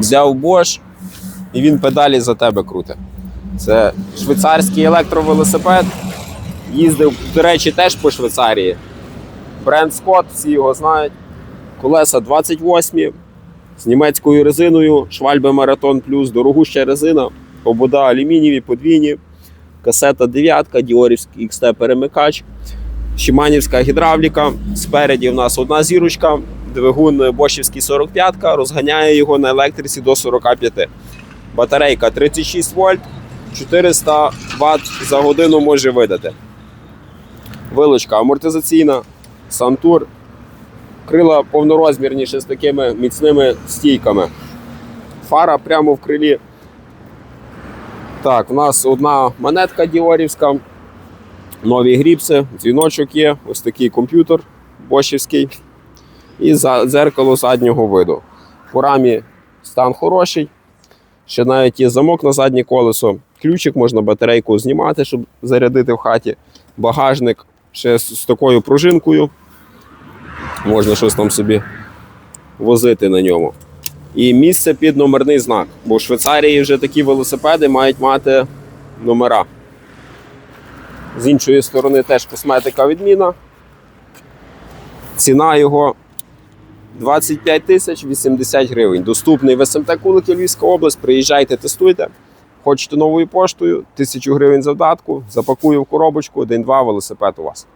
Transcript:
взяв Bosch і він педалі за тебе крутить. Це швейцарський електровелосипед. Їздив, до речі, теж по Швейцарії. Бренд Scott, всі його знають. Колеса 28 з німецькою резиною, Швальбе Маратон Плюс, дорогуща резина, обода алюмінієві, подвійні, касета 9, Діорівський XT перемикач, Шиманівська гідравліка. Спереді в нас одна зірочка, двигун Бошівський 45, розганяє його на електриці до 45. Батарейка 36 вольт, 400 Вт за годину може видати. Вилочка амортизаційна, Сантур. Крила повнорозмірні ще з такими міцними стійками. Фара прямо в крилі. Так, у нас одна монетка діорівська, нові гріпси, дзвіночок є, ось такий комп'ютер бошівський. І дзеркало заднього виду. По рамі стан хороший. Ще навіть є замок на заднє колесо. Ключик можна батарейку знімати, щоб зарядити в хаті. Багажник ще з такою пружинкою. Можна щось там собі возити на ньому. І місце під номерний знак. Бо в Швейцарії вже такі велосипеди мають мати номера. З іншої сторони теж косметика відміна. Ціна його 25 тисяч 80 гривень. Доступний в СМТ Кулики Львівська область. Приїжджайте, тестуйте. Хочете новою поштою, 1000 гривень завдатку, запакую в коробочку, день-два велосипед у вас.